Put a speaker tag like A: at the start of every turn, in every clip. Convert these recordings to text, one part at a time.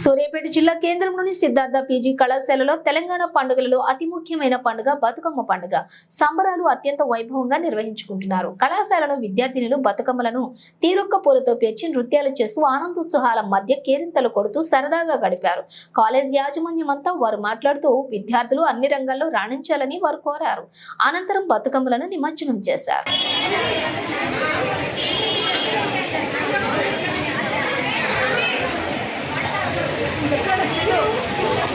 A: సూర్యాపేట జిల్లా కేంద్రంలోని సిద్ధార్థ పీజీ కళాశాలలో తెలంగాణ పండుగలలో అతి ముఖ్యమైన పండుగ బతుకమ్మ పండుగ. సంబరాలు అత్యంత వైభవంగా నిర్వహించుకుంటున్నారు. కళాశాలలో విద్యార్థినులు బతుకమ్మలను తీరొక్క పూలతో పేర్చి నృత్యాలు చేస్తూ ఆనందోత్సాహాల మధ్య కేరింతలు కొడుతూ సరదాగా గడిపారు. కాలేజ్ యాజమాన్యమంతా వారు మాట్లాడుతూ విద్యార్థులు అన్ని రంగాల్లో రాణించాలని వారు కోరారు. అనంతరం బతుకమ్మలను నిమజ్జనం చేశారు.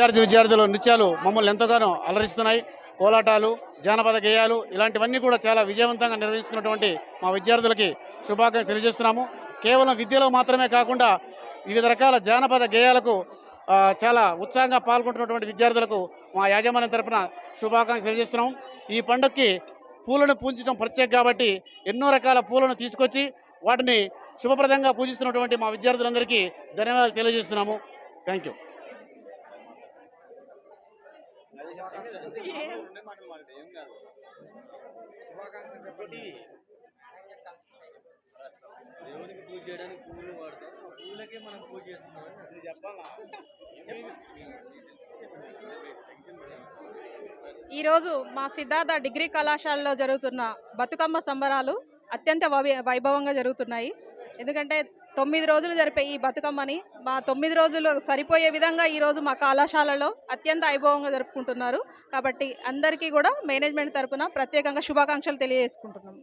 B: విద్యార్థి విద్యార్థులు నృత్యాలు మమ్మల్ని ఎంతగానో అలరిస్తున్నాయి. కోలాటాలు జానపద గేయాలు ఇలాంటివన్నీ కూడా చాలా విజయవంతంగా నిర్వహిస్తున్నటువంటి మా విద్యార్థులకి శుభాకాంక్షలు తెలియజేస్తున్నాము. కేవలం విద్యలో మాత్రమే కాకుండా వివిధ రకాల జానపద గేయాలకు చాలా ఉత్సాహంగా పాల్గొంటున్నటువంటి విద్యార్థులకు మా యాజమాన్యం తరపున శుభాకాంక్షలు తెలియజేస్తున్నాము. ఈ పండుగకి పూలను పూజించడం ప్రత్యేక కాబట్టి ఎన్నో రకాల పూలను తీసుకొచ్చి వాటిని శుభప్రదంగా పూజిస్తున్నటువంటి మా విద్యార్థులందరికీ ధన్యవాదాలు తెలియజేస్తున్నాము. థ్యాంక్
C: దేవునికి పూజ చేయడానికి పూలు వాడతాం పూలకే మనం పూజ చేస్తున్నాం అని చెప్పాలా
D: ఈరోజు మా సిద్ధార్థ డిగ్రీ కళాశాలలో జరుగుతున్న బతుకమ్మ సంబరాలు అత్యంత వైభవంగా జరుగుతున్నాయి. ఎందుకంటే తొమ్మిది రోజులు జరిపే ఈ బతుకమ్మని మా తొమ్మిది రోజులు సరిపోయే విధంగా ఈరోజు మా కళాశాలలో అత్యంత వైభవంగా జరుపుకుంటున్నారు. కాబట్టి అందరికీ కూడా మేనేజ్మెంట్ తరఫున ప్రత్యేకంగా శుభాకాంక్షలు తెలియజేసుకుంటున్నాము.